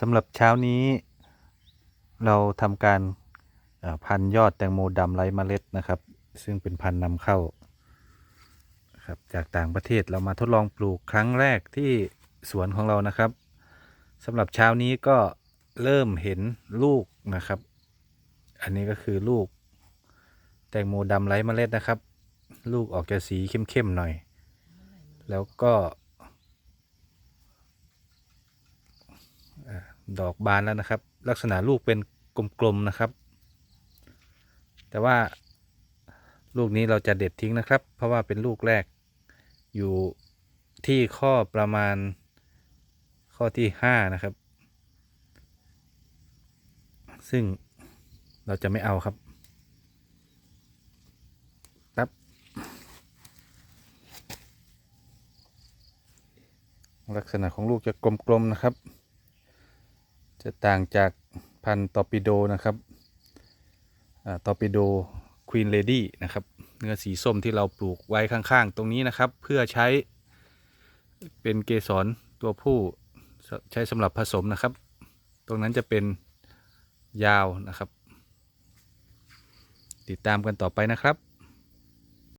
สำหรับเช้านี้ เราทำการพันยอดแตงโมดำไร้เมล็ดนะครับ ซึ่งเป็นพันธุ์นำเข้าครับจากต่างประเทศเรามาทดลองปลูกครั้งแรกที่สวนของเรานะครับสำหรับเช้านี้ก็เริ่มเห็นลูกนะครับ อันนี้ก็คือลูก แตงโมดำไร้เมล็ดนะครับ ลูกออกจะสีเข้มๆหน่อย แล้วก็อ่า ดอกบานแล้วนะครับ ลักษณะลูกเป็นกลมๆนะครับ แต่ว่าลูกนี้เราจะเด็ดทิ้งนะครับ เพราะว่าเป็นลูกแรกอยู่ที่ข้อประมาณข้อที่ห้านะครับ ซึ่งเราจะไม่เอาครับครับลักษณะของลูกจะกลมๆนะครับ จะต่างจากพันตอปิโดนะครับตอปิโดควีนเลดี้นะครับ เนื้อสีส้มที่เราปลูกไว้ข้างๆ ตรงนี้นะครับ เพื่อใช้เป็นเกสรตัวผู้ใช้สำหรับผสมนะครับ ตรงนั้นจะเป็นยาวนะครับ ติดตามกันต่อไปนะครับ